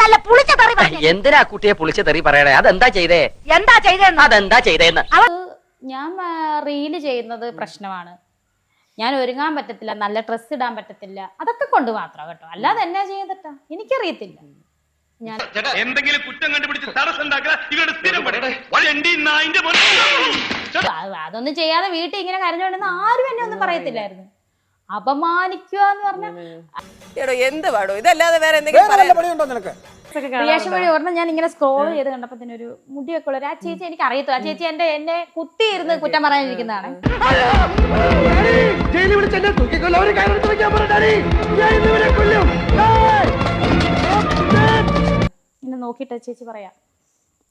നല്ല പുളിച്ച തെറി പറഞ്ഞു എന്തിനാ കുട്ടിയെ പുളിച്ച തെറി പറയണേ? അതെന്താ ചെയ്തേ? എന്താ ചെയ്തെന്ന്? അതെന്താ ചെയ്തേന്ന്? ഞാൻ റീൽ ചെയ്യുന്നത് പ്രശ്നമാണ്. ഞാൻ ഒരുങ്ങാൻ പറ്റത്തില്ല നല്ല ഡ്രസ്സ് ഇടാൻ പറ്റത്തില്ല. അതൊക്കെ കൊണ്ട് മാത്രം കേട്ടോ. അല്ലാതെ എന്നാ ചെയ്തിട്ടാ? എനിക്കറിയത്തില്ല. ഞാൻ എന്തെങ്കിലും കുറ്റം കണ്ടുപിടിച്ച് തടസ്സം അതൊന്നും ചെയ്യാതെ വീട്ടിൽ ഇങ്ങനെ കരഞ്ഞോണ്ടെന്ന് ആരും എന്നെ ഒന്നും പറയത്തില്ലായിരുന്നു. അപമാനിക്കുക എന്ന് പറഞ്ഞാൽ എടോ എന്ത് പാടോ? ഇതല്ലാതെ വേറെ എന്തെങ്കിലും വേറെ വല്ല പറയാൻ പണിയുണ്ടോ നിനക്ക്? വഴി ഞാൻ ഇങ്ങനെ സ്ക്രോൾ ചെയ്ത് കണ്ടപ്പോ തന്നെ ഒരു മുടിയൊക്കെ ഉള്ള ഒരു ആ ചേച്ചി എനിക്ക് അറിയത്തോ. ആ ചേച്ചി എന്റെ എന്നെ കുത്തിയിരുന്ന് കുറ്റം പറയാനിരിക്കുന്നതാണ്. ഇങ്ങനെ നോക്കിയിട്ട് ആ ചേച്ചി പറയാ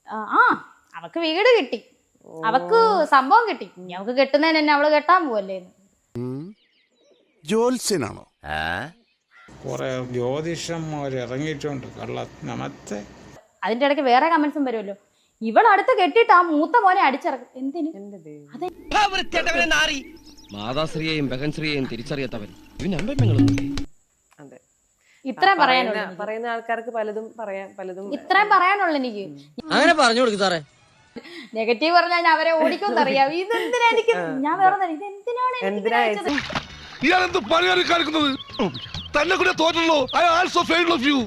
"ആ, ആ അവക്ക് വീട് കിട്ടി. അവക്ക് സംഭവം കിട്ടി. ഇനി അവക്ക് കെട്ടുന്നതിന് എന്നെ അവൾ കെട്ടാൻ പോവല്ലേ എന്ന്. ജോത്സ്യനാണോ കുറെ ജ്യോതിഷന്മാർ ഇറങ്ങിയിട്ടുണ്ട്. കള്ള നമത്തെ അതിന്റെ ഇടയ്ക്ക് വേറെ കമന്റ്സും വരുമല്ലോ. ഇവൾ അടുത്ത് കെട്ടിയിട്ട് ആ മൂത്ത മോനെ അടിച്ചിറക്കും എന്തിന്? അതെ. മാതാശ്രീയെയും ബഹൻശ്രീയെയും തിരിച്ചറിയാത്തവൻ. ഇത്രയും പറയാനുള്ള പറയുന്ന- ആൾക്കാർക്ക് പലതും പറയാം പലതും ഇത്രയും പറയാനുള്ളൂ എനിക്ക്. അങ്ങനെ പറഞ്ഞു കൊടുക്കും സാറേ. നെഗറ്റീവ് പറഞ്ഞാൽ ഞാൻ അവരെ ഓടിക്കും അറിയാം. ഇതെന്തിനാ എനിക്ക് ഞാൻ വേറെ ഇതെന്തിനാണ് എന്തിനാ ഇങ്ങനെ എന്ത് പണിയാറി പണിയാണ് കാണിക്കുന്നത് തന്നെ കൂടെ തോറ്റല്ലോ. I also fail of you